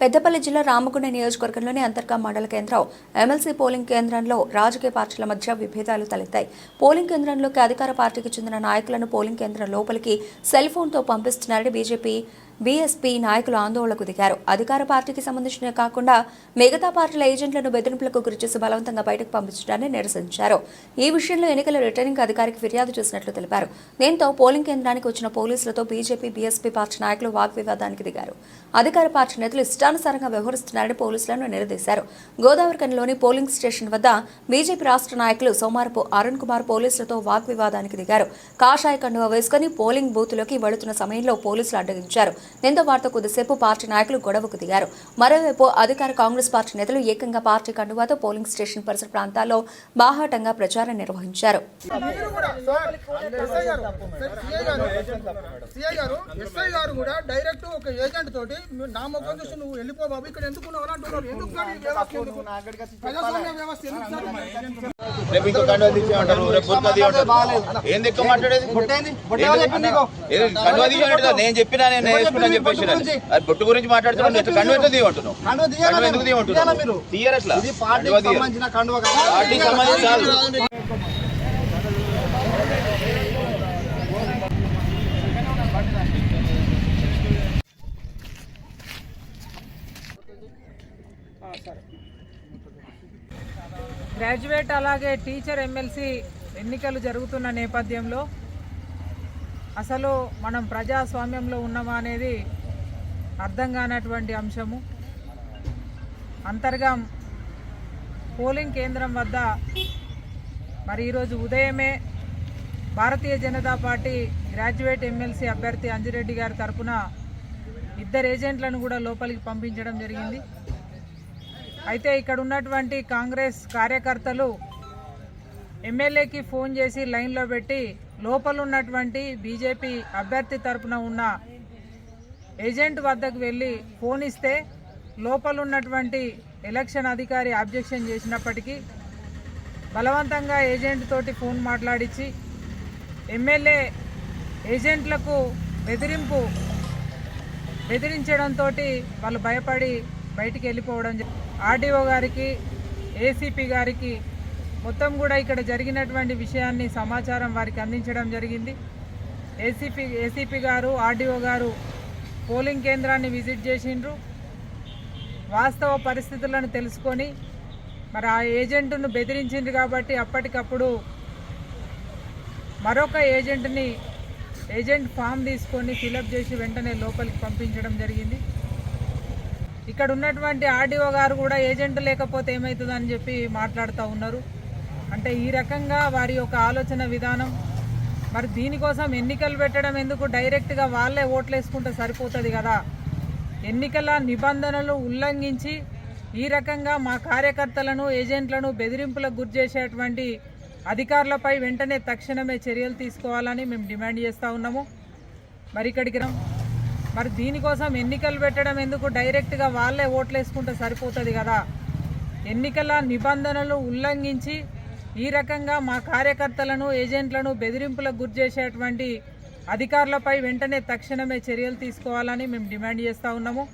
పెద్దపల్లి జిల్లా రామగుండ నియోజకవర్గంలోని అంతర్గా మండల కేంద్రం ఎమ్మెల్సీ పోలింగ్ కేంద్రంలో రాజకీయ పార్టీల మధ్య విభేదాలు తలెత్తాయి. పోలింగ్ కేంద్రంలోకి అధికార పార్టీకి చెందిన నాయకులను పోలింగ్ కేంద్రం లోపలికి సెల్ ఫోన్తో పంపిస్తున్నారని బీజేపీ బీఎస్పీ నాయకులు ఆందోళనకు దిగారు. అధికార పార్టీకి సంబంధించిన కాకుండా మిగతా పార్టీల ఏజెంట్లను బెదిరింపులకు గురిచేసి బలవంతంగా బయటకు పంపించడాన్ని నిరసించారు. ఈ విషయంలో ఎన్నికల రిటర్నింగ్ అధికారికి ఫిర్యాదు చేసినట్లు తెలిపారు. దీంతో పోలింగ్ కేంద్రానికి వచ్చిన పోలీసులతో బీజేపీ బీఎస్పీ పార్టీ నాయకులు వాగ్వివాదానికి దిగారు. అధికార పార్టీ నేతలు ఇష్టానుసారంగా వ్యవహరిస్తున్నారని పోలీసులను నిలదీశారు. గోదావరికన్లోని పోలింగ్ స్టేషన్ వద్ద బీజేపీ రాష్ట్ర నాయకులు సోమారపు అరుణ్ కుమార్ పోలీసులతో వాగ్వివాదానికి దిగారు. కాషాయ కండువా వేసుకుని పోలింగ్ బూత్లోకి వెళుతున్న సమయంలో పోలీసులు అడ్డగించారు. దీంతో వారితో కొద్దిసేపు పార్టీ నాయకులు గొడవకు దిగారు. మరోవైపు అధికార కాంగ్రెస్ పార్టీ నేతలు ఏకంగా పార్టీ కండువాతో పోలింగ్ స్టేషన్ పరిసర ప్రాంతాల్లో బాహాటంగా ప్రచారం నిర్వహించారు. గారు కూడా డైరెక్ట్ ఒక ఏజెంట్ తోటి నా ముఖం చూసి నువ్వు వెళ్ళిపో బాబు ఇక్కడ ఎందుకు అంటున్నారు ఎందుకు? ప్రజాస్వామ్య వ్యవస్థ ఎందుకు రేపు ఇంకో కండువా తీసి అంటారు రేపు బుర్కా ఏం దిక్కు మాట్లాడేది? కండువా తీయ అంటారు నేను చెప్పినా నేను వేసుకున్నా చెప్పేసి అది బొట్టు గురించి మాట్లాడుతున్నాను కండువా ఎట్లా తీయమంటున్నావు? కండువా ఎందుకు తీయమంటున్నావు? తీయరు అట్లా కండువా తీయరు? పార్టీకి సంబంధించి కాదు. గ్రాడ్యుయేట్ అలాగే టీచర్ ఎమ్మెల్సీ ఎన్నికలు జరుగుతున్న నేపథ్యంలో అసలు మనం ప్రజాస్వామ్యంలో ఉన్నామా అనేది అర్థం కానటువంటి అంశము. అంతర్గం పోలింగ్ కేంద్రం వద్ద మరి ఈరోజు ఉదయమే Bharatiya Janata Party graduate MLC అభ్యర్థి అంజిరెడ్డి గారి తరఫున ఇద్దరు ఏజెంట్లను కూడా లోపలికి పంపించడం జరిగింది. అయితే ఇక్కడ ఉన్నటువంటి కాంగ్రెస్ కార్యకర్తలు ఎమ్మెల్యేకి ఫోన్ చేసి లైన్లో పెట్టి లోపల ఉన్నటువంటి బీజేపీ అభ్యర్థి తరపున ఉన్న ఏజెంట్ వద్దకు వెళ్ళి ఫోన్ ఇస్తే లోపల ఉన్నటువంటి ఎలక్షన్ అధికారి అబ్జెక్షన్ చేసినప్పటికీ బలవంతంగా ఏజెంట్ తోటి ఫోన్ మాట్లాడించి ఎమ్మెల్యే ఏజెంట్లకు బెదిరింపు బెదిరించడంతో వాళ్ళు భయపడి బయటికి వెళ్ళిపోవడం జరిగింది ఆర్డీఓ గారికి ఏసీపీ గారికి మొత్తం కూడా ఇక్కడ జరిగినటువంటి విషయాన్ని సమాచారం వారికి అందించడం జరిగింది. ఏసీపీ ఏసీపీ గారు ఆర్డీఓ గారు పోలింగ్ కేంద్రాన్ని విజిట్ చేసిండ్రు. వాస్తవ పరిస్థితులను తెలుసుకొని మరి ఆ ఏజెంట్ను బెదిరించింది కాబట్టి అప్పటికప్పుడు మరొక ఏజెంట్ని ఏజెంట్ ఫామ్ తీసుకొని ఫిలప్ చేసి వెంటనే లోపలికి పంపించడం జరిగింది. ఇక్కడ ఉన్నటువంటి ఆర్డీఓ గారు కూడా ఏజెంట్ లేకపోతే ఏమవుతుందని చెప్పి మాట్లాడుతూ ఉన్నారు. అంటే ఈ రకంగా వారి యొక్క ఆలోచన విధానం మరి దీనికోసం ఎన్నికలు పెట్టడం ఎందుకు డైరెక్ట్గా వాళ్ళే ఓట్లు వేసుకుంటే సరిపోతుంది కదా? ఎన్నికల నిబంధనలు ఉల్లంఘించి ఈ రకంగా మా కార్యకర్తలను ఏజెంట్లను బెదిరింపులకు గురిచేసేటువంటి అధికారులపై వెంటనే తక్షణమే చర్యలు తీసుకోవాలని మేము డిమాండ్ చేస్తూ ఉన్నాము. మరి ఇక్కడికి రం. మరి దీనికోసం ఎన్నికలు పెట్టడం ఎందుకు? డైరెక్ట్గా వాళ్ళే ఓట్లు వేసుకుంటే సరిపోతుంది కదా. ఎన్నికల నిబంధనలు ఉల్లంఘించి ఈ రకంగా మా కార్యకర్తలను ఏజెంట్లను బెదిరింపులకు గురి అధికారులపై వెంటనే తక్షణమే చర్యలు తీసుకోవాలని మేము డిమాండ్ చేస్తూ ఉన్నాము.